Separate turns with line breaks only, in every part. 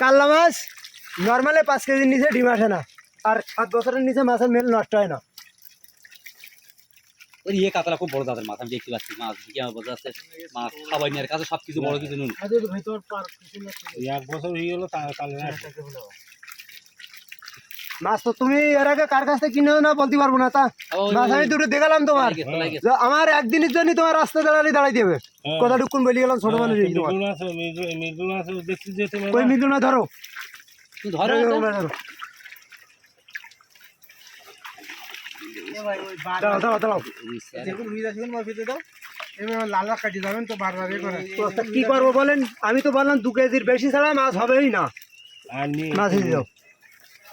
কাল্লা মাছ নর্মালে পাঁচ কেজির নিচে ডিম আসে না। আর সাত বছরের নিচে মাছের মেল নষ্ট হয় না।
ওই ইয়ে কাতলা খুব বড় মাছ আমি দেখতে পাচ্ছি মাছ দিকে আমার বোঝা যাচ্ছে মাছ খাবাই নিয়ে কাছে সব কিছু বড় কিছু নুন
এক বছর হয়ে গেল
মাছ তো তুমি এর আগে কার কাছ থেকে কিনেও না বলতে পারব না তা মাছ আমি দুটো দেখালাম তোমার। যে আমার একদিনের জন্য তোমার রাস্তা দাঁড়ালে দাঁড়াই দেবে।
হ্যাঁ।
কথা টুকুন বলি গেলাম ছোট মানুষ ওই মিদুল না ধরো।
ধরো
তো কি করব বলেন? আমি তো বললাম দু কেজির বেশি ছাড়া মাছ হবেই না মাছ দিয়ে দাও।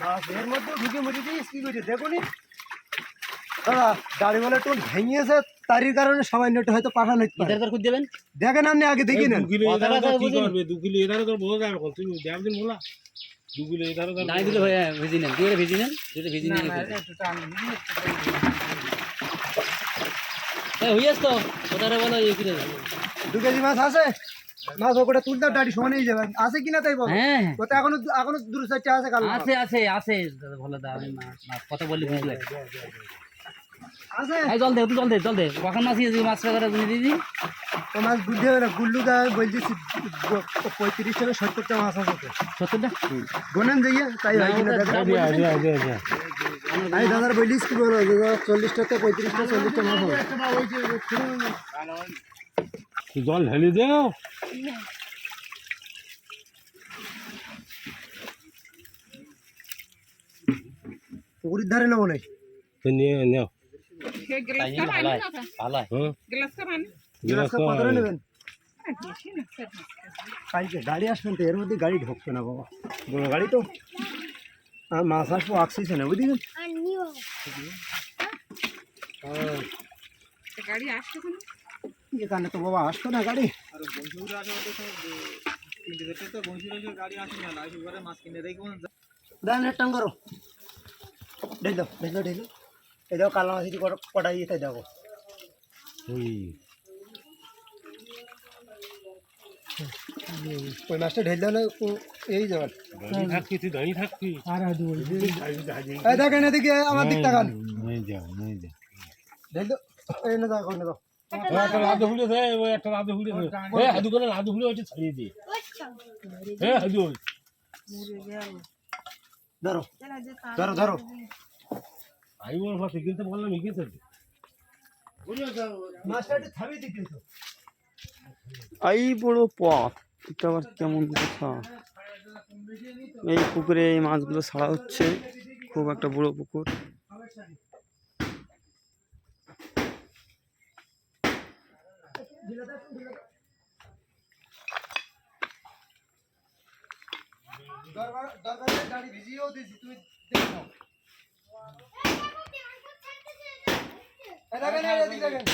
ডিজিটাল এর মধ্যে ঢুকে মুড়ি দিস কি করছে দেখো দাদা দাড়ি বলে একটু ভেঙেছে কারণে সবাই নেট হয়তো পাঠানো হতে
তোর দেবেন?
দেখেন আপনি আগে দেখি নেন
দু কিলো তো কি করবে? তো যাবে তুমি দিন বলা। দু কিলো তো
নাই দিলে ভেজি নেন। দুটো ভেজি নেন দুটো ভেজি নেন আস তো কোথায় বলো করে?
দু কেজি মাছ আছে? ওটা তুলতে দাড়ি সমানেই যাবে। আছে কিনা তাই বল?
হ্যাঁ।
ওটা এখনও এখনও দূর আছে কালো
আছে আছে আছে ভালো দা আমি মাছ মাছ কথা বললি বুঝলে।
আছে
এই জল দে জল দে জল দে। কখন মাছ দিয়ে মাছ করে তুমি দিদি?
তো মাছ বুঝতে হবে না গুল্লু দা বলছি পঁয়ত্রিশ থেকে সত্তরটা মাছ আছে গোনেন যাইয়া তাই হয় কিনা আমি দাদার বলিস কি বলো চল্লিশটা পঁয়ত্রিশটা চল্লিশটা মাছ হবে।
জল ঢেলে দেও
পুকুরির ধারে নেব নাই
তো নিয়ে নাও
তাই জন্য ভালো হয় ভালো হয়
হ্যাঁ
গ্লাস কাপ কত করে
গ্লাস
নেবেন কালকে গাড়ি আসবেন তো এর মধ্যে গাড়ি ঢুকবে না বাবা বড় গাড়ি তো আর মাছ আসব অক্সিজেনে বুঝলেন এখানে তো বাবা আসতো না গাড়ি। দেন এক টান করো। ঢেল দাও ঢেল দাও ঢেল দাও। এই দাও মাছ তাই দেবো
ওই।
ওই মাছটা ঢেল না ও- এই
দাঁড়িয়ে থাকবি
আর এই দেখেন এদিকে আমার দিক তাকান ঢেল দাও এই না দাও না দাও।
একটা লাদু ফুলে দে ওই একটা লাদু ফুলে দে এ হাদু করে লাদু ফুলে হচ্ছে ছাড়িয়ে দে। এ হাদু
ধরো। ধরো ধরো।
আমি ওর পাশে কিনতে বললাম গেছে
মাছটা একটু থামিয়ে দিতে তো
এই বড় পথ এটা আবার কেমন কথা? এই পুকুরে এই মাছগুলো ছাড়া হচ্ছে খুব একটা বড় পুকুর।
দরবার গাড়ি ভিজিয়েও দিয়েছি তুমি দেখো এদিকে দেখেন।